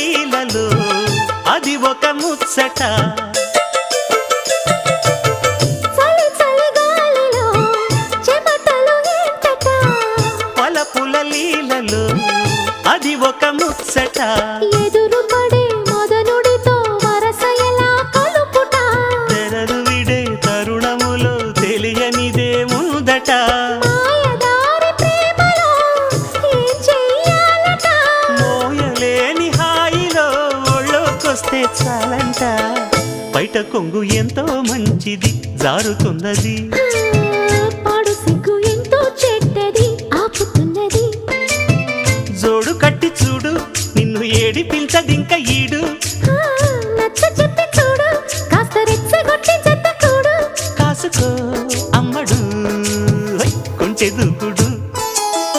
లీలలో అది ఒక ముచ్చట. పలపుల లీలలో అది ఒక ముచ్చట. ఎదురు తరుణములో తెలియనిదే ముందట. వస్తే చాలంట. బయట కొంగు ఎంతో మంచిది జారుతున్నది. ఎంతో ఆపుతున్నది. జోడు కట్టి చూడు నిన్ను ఏడిపించదింక ఈడు. నచ్చ చెప్పి కాస్త చెత్త కాసుకో అమ్మడు కొంచెదుకుడు